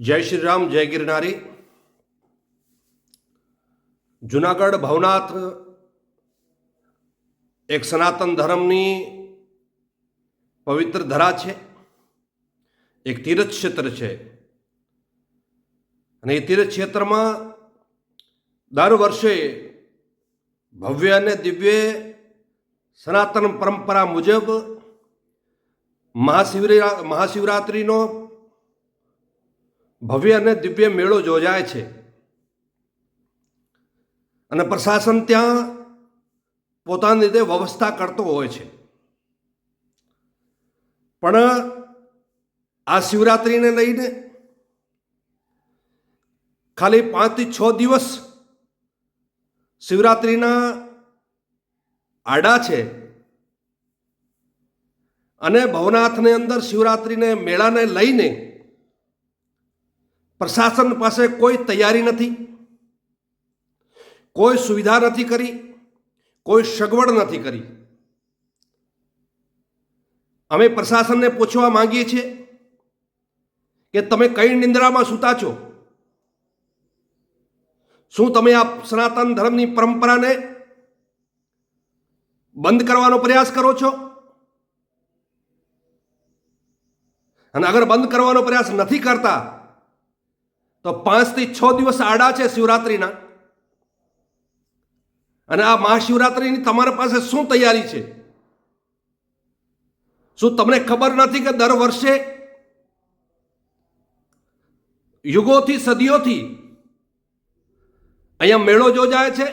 જય શ્રી રામ, જય ગિરનારી. જુનાગઢ ભવનાથ એક સનાતન ધર્મની પવિત્ર ધરા છે. એક તીર્થ ક્ષેત્ર છે. અને એ તીર્થ ક્ષેત્રમાં દર વર્ષે ભવ્ય અને દિવ્ય સનાતન પરંપરા મુજબ મહાશિવરા, મહાશિવરાત્રિનો ભવ્ય અને દિવ્ય મેળો યોજાય છે. અને પ્રશાસન ત્યાં પોતાની રીતે વ્યવસ્થા કરતો હોય છે. પણ આ શિવરાત્રિને લઈને ખાલી પાંચથી છ દિવસ શિવરાત્રિના આડા છે. અને ભવનાથની અંદર શિવરાત્રિને મેળાને લઈને પ્રશાસન પાસે કોઈ તૈયારી નથી, કોઈ સુવિધા નથી કરી, કોઈ સગવડ નથી કરી. અમે પ્રશાસનને પૂછવા માંગીએ છીએ કે તમે કઈ નિંદ્રામાં સૂતા છો? શું તમે આ સનાતન ધર્મની પરંપરાને બંધ કરવાનો પ્રયાસ કરો છો? અને અગર બંધ કરવાનો પ્રયાસ નથી કરતા તો પાંચથી છ દિવસ આડા છે શિવરાત્રિના. અને આ મહાશિવરાત્રિની તમારા પાસે શું તૈયારી છે? શું તમને ખબર નથી કે દર વર્ષે યુગોથી સદીઓથી અહીંયા મેળો યોજાય છે,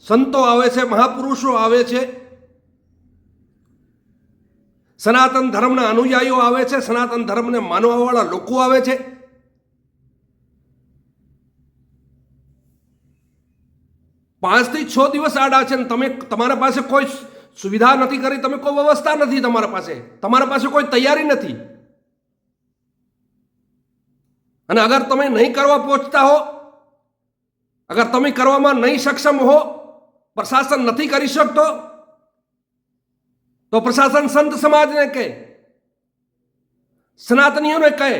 સંતો આવે છે, મહાપુરુષો આવે છે, સનાતન ધર્મના અનુયાયીઓ આવે છે, સનાતન ધર્મને માનવાવાળા લોકો આવે છે. પાંચથી છ દિવસ આડા છે ને તમે તમારા પાસે કોઈ સુવિધા નથી કરી, તમે કોઈ વ્યવસ્થા નથી તમારા પાસે. તમારા પાસે કોઈ તૈયારી નથી. અને અગર તમે નહીં કરવા પહોંચતા હો, અગર તમે કરવામાં નહીં સક્ષમ હો, પ્રશાસન નથી કરી શકતો, તો પ્રશાસન સંત સમાજને કહે, સનાતનીઓને કહે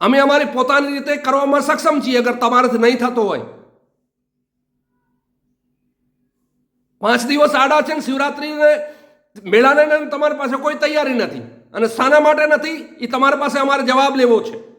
અમે અમારી પોતાની રીતે કરવામાં સક્ષમ છીએ, અગર તમારાથી નહીં થતો હોય. પાંચ દિવસ આડા છે શિવરાત્રિને મેળાને તમારી પાસે કોઈ તૈયારી નથી. અને શાના માટે નથી એ તમારી પાસે અમારે જવાબ લેવો છે.